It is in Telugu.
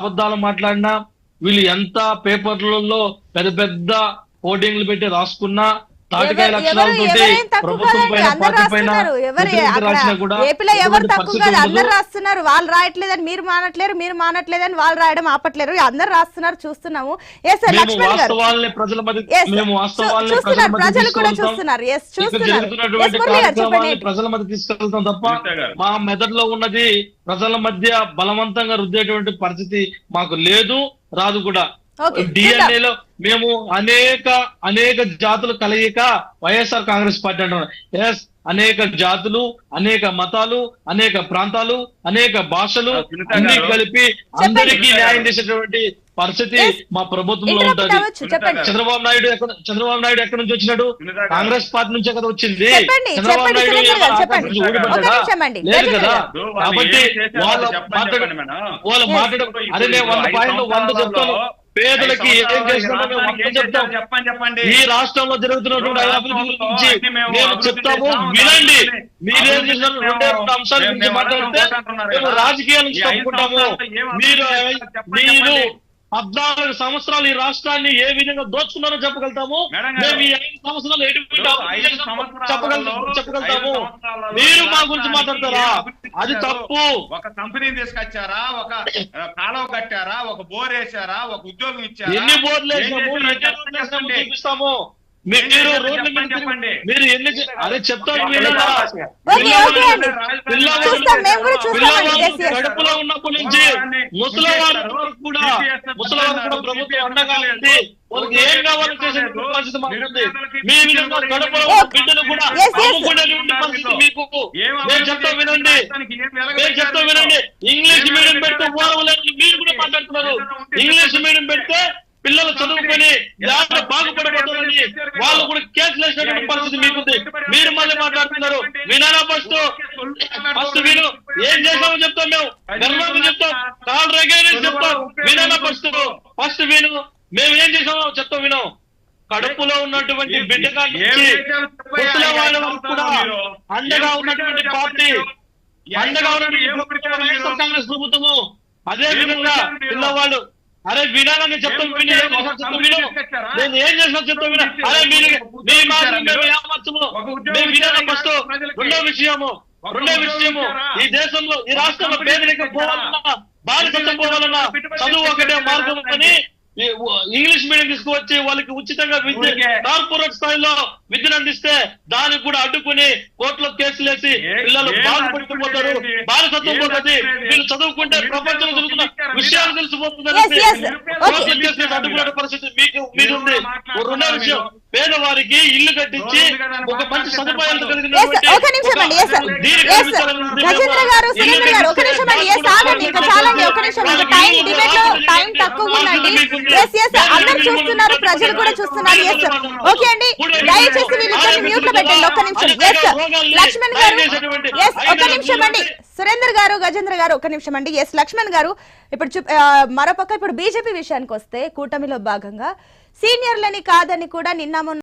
అబద్ధాలు మాట్లాడినా వీళ్ళు ఎంత పేపర్లలో పెద్ద పెద్ద హోర్డింగ్లు పెట్టి రాసుకున్నా అందరు రాస్తున్నారు. వాళ్ళు రాయట్లేదని మీరు మానట్లేరు మీరు మానట్లేదని వాళ్ళు రాయడం ఆపట్లేరు. అందరు రాస్తున్నారు చూస్తున్నాము. ఎస్ లక్ష్మణ్ గారు. చూస్తున్నారు. మధ్య ప్రజలు కూడా. చూస్తున్నారు. ఎస్ చూస్తున్నారు. ప్రజల మధ్య తీసుకెళ్తాం తప్ప. మా మెదడులో ఉన్నది ప్రజల మధ్య బలవంతంగా రుద్దేటువంటి పరిస్థితి మాకు లేదు రాదు కూడా. ఓకే డిఎన్ఏ లో మేము అనేక అనేక జాతులు కలయిక వైఎస్ఆర్ కాంగ్రెస్ పార్టీ అంటున్నాం. ఎస్ అనేక జాతులు అనేక మతాలు అనేక ప్రాంతాలు అనేక భాషలు అన్ని. కలిపి అందరికీ న్యాయం చేసేటువంటి పరిస్థితి. మా ప్రభుత్వంలో ఉంటది. చంద్రబాబు నాయుడు ఎక్కడ చంద్రబాబు నాయుడు ఎక్కడి నుంచి వచ్చినాడు. కాంగ్రెస్ పార్టీ నుంచే కదా వచ్చింది. చెప్పండి చంద్రబాబు నాయుడు లేదు కదా. కాబట్టి వాళ్ళ మాట్లాడ. వాళ్ళ. మాట్లాడ ఇప్పుడు అరే నేను వంద ఐదు పాయింట్లు వంద చెప్తాను. పేదలకి ఏం చేస్తున్నామో మేము చెప్తాం చేశారో చెప్పండి చెప్పండి ఈ రాష్ట్రంలో జరుగుతున్నటువంటి అభివృద్ధి గురించి మేము చెప్తాము వినండి మీరేం అభివృద్ధి చేసిన చేస్తాము. రెండే రెండు అంశాల గురించి మాట్లాడితే మేము. రాజకీయాల నుంచి తప్పుకుంటాము మీరు మీరు. పద్నాలుగు సంవత్సరాలు ఈ రాష్ట్రాన్ని ఏ విధంగా దోచుకున్నారో చెప్పగలుగుతాము. మేము ఈ ఐదు సంవత్సరాలు చెప్పగలుగుతాము? చెప్పగలుగుతాము? మీరు మా గురించి మాట్లాడతారా? అది? తప్పు. ఒక కంపెనీని తీసుకొచ్చారా? ఒక కాలువ కట్టారా? ఒక బోర్ వేసారా ఒక ఉద్యోగం ఇచ్చారా? ఎన్ని బోర్డులు ఏం వేసాము. చూపిస్తాము. మీరు రోడ్ల మీద చెప్పండి, మీరు ఎన్ని అదే చెప్తాను చూస్తాం మేము కూడా కడుపులో ఉన్నప్పటి నుంచి ముసలివాడు కూడా ముసలివాడు కూడా ప్రభుత్వం అండగా ఉంది వాళ్ళకి ఏం కావాలో చేసే పరిస్థితి మాకుంది మీ విధంగా కడుపులో ఉన్న బిడ్డలు కూడా Yes, yes. అమ్ముకునేటువంటి పరిస్థితి మీకు. నేను చెప్తా వినండి. నేను చెప్తా వినండి. ఇంగ్లీష్ మీడియం పెడితే ఓరవలేని మీరు కూడా మాట్లాడుతున్నారు. ఇంగ్లీష్ మీడియం పెడితే పిల్లలు చదువుకొని దాంట్లో బాగుపడబోతున్నారని వాళ్ళు కూడా కేసులు వేసినటువంటి పరిస్థితి మీకుంది? మీరు మళ్ళీ మాట్లాడుతున్నారు. వినాలా ఫస్ట్? ఫస్ట్ విను. ఏం చేసామో చెప్తాం మేము. గర్వంగా చెప్తాం. కాల్ రెగైనా చెప్తాం. వినాలా ఫస్ట్? ఫస్ట్ విను. మేము ఏం చేసామో చెప్తాం విను. కడుపులో ఉన్నటువంటి బిడ్డగా వాళ్ళ కూడా అండగా ఉన్నటువంటి పార్టీ అండగా ఉన్నటువంటి కాంగ్రెస్ ప్రభుత్వము. అదే విధంగా పిల్లవాళ్ళు అరే వినాలని చెప్తాం విని నేను ఏం చేసినా చెప్తాం విను అరే మీరు మీ మాటలు మేము ఏమర్చము మేము వినాలని ఫస్ట్ రెండో విషయము రెండో విషయము. ఈ దేశంలో ఈ రాష్ట్రంలో పేదరికం పోవాలన్నా బానిసత్వం పోవాలన్నా చదువు ఒకటే మార్గం అని ఇంగ్లీష్ మీడియం తీసుకువచ్చి వాళ్ళకి ఉచితంగా విద్య. కార్పొరేట్ స్థాయిలో విద్యను అందిస్తే దానికి కూడా అడ్డుకుని కోర్టులో కేసులు వేసి ఏ- పిల్లలు? బానిసత్వం ఏం పోతుంది? వీళ్ళు చదువుకుంటే ప్రపంచంలో జరుగుతున్న విషయాలు తెలిసిపోతుందని వేసి అడ్డుకునే పరిస్థితి మీకు మీరుంది మీరు రెండో విషయం. పేదవారికి ఇల్లు కట్టించి ఒక మంచి సదుపాయాలు ఒక నిమిషం అండి. గజేంద్ర గారు సురేంద్ర గారు ఒక నిమిషం అండి. ఎస్ ఆగండి. ఇంకా చాలండి. ఒక నిమిషం ఇంకా టైం డిబేట్లో టైం తక్కువ ఉందండి. ఎస్ ఎస్ అందరు చూస్తున్నారు. ప్రజలు కూడా చూస్తున్నారు. ఎస్ ఓకే అండి. దయచేసి వీళ్ళిద్దరిని మ్యూట్లో పెట్టండి. ఒక్క నిమిషం. ఎస్ లక్ష్మణ్ గారు ఎస్ ఒక నిమిషం అండి. సురేందర్ గారు గజేంద్ర గారు ఒక నిమిషం అండి. ఎస్ లక్ష్మణ్ గారు ఇప్పుడు మరో పక్క మరోపక్క ఇప్పుడు బీజేపీ విషయానికి వస్తే కూటమిలో భాగంగా సీనియర్లని కాదని కూడా నిన్న